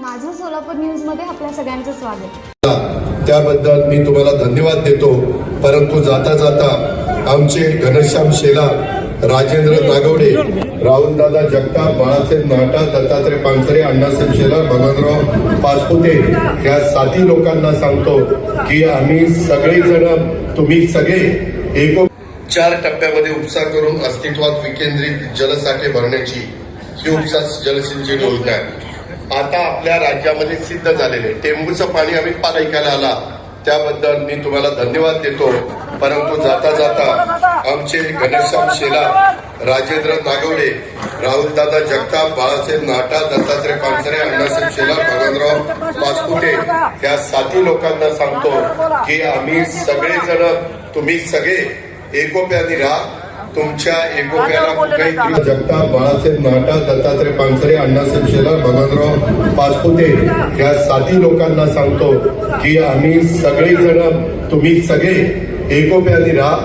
माझं सोलापूर न्यूजमध्ये आपल्या सगळ्यांचं स्वागत. त्याबद्दल मी तुम्हाला धन्यवाद देतो. परंतु जाता जाता आमचे घनश्याम शेला राजेंद्र नागवडे राहुलदादा जगताप बाळासाहेब नाटा दत्तात्रय पानसरे अण्णासाहेब शेलार भगवानराव पाचपुते या साती लोकांना सांगतो की आम्ही सगळेजण तुम्ही सगळे एको चार टप्प्यामध्ये उपसा करून अस्तित्वात विकेंद्रित जलसाठे भरण्याची ही उपसा जलसिंचन योजना आहे. आता आपल्या राज्यामध्ये सिद्ध झालेले टेंबूचं पाणी आम्ही पार ऐकायला आला. त्याबद्दल मी तुम्हाला धन्यवाद देतो. परंतु जाता जाता आमचे घनश्याम शेला राजेंद्र नागवडे राहुलदादा जगताप बाळासाहेब नाटा दत्तात्रय पानसरे अण्णासाहेब शेला भगवानराव पाचपुते या साथी लोकांना सांगतो की आम्ही सगळेजण तुम्ही सगळे एकोप्याने राहा. तुमच्या एकोप्याला कुठेही जगताप बाळासाहेब नाटा दत्तात्रय पानसरे अण्णासाहेब शेलार भगवानराव पाचपुते या साती लोकांना सांगतो की आम्ही सगळेजण तुम्ही सगळे एकोप्याने राहा.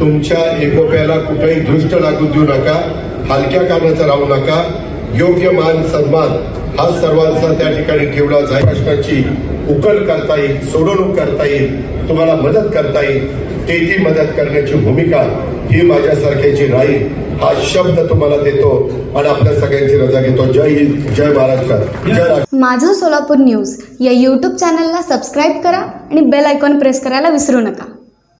तुमच्या एकोप्याला कुठेही दृष्ट लागू देऊ नका. हलक्या कारणाचं राहू नका. योग्य मान सन्मान हा सर्वांचा त्या ठिकाणी ठेवला. जाईल प्रश्नाची उकल करता येईल सोडवणूक करता येईल तुम्हाला मदत करता येईल. ते ती मदत करण्याची भूमिका ही माझ्यासारख्याची राहील हा शब्द तुम्हाला देतो आणि आपल्या सगळ्यांची रजा घेतो. जय हिंद जय महाराष्ट्र जय माझं सोलापूर न्यूज या यूट्यूब चॅनलला सबस्क्राईब करा आणि बेल आयकॉन प्रेस करायला विसरू नका.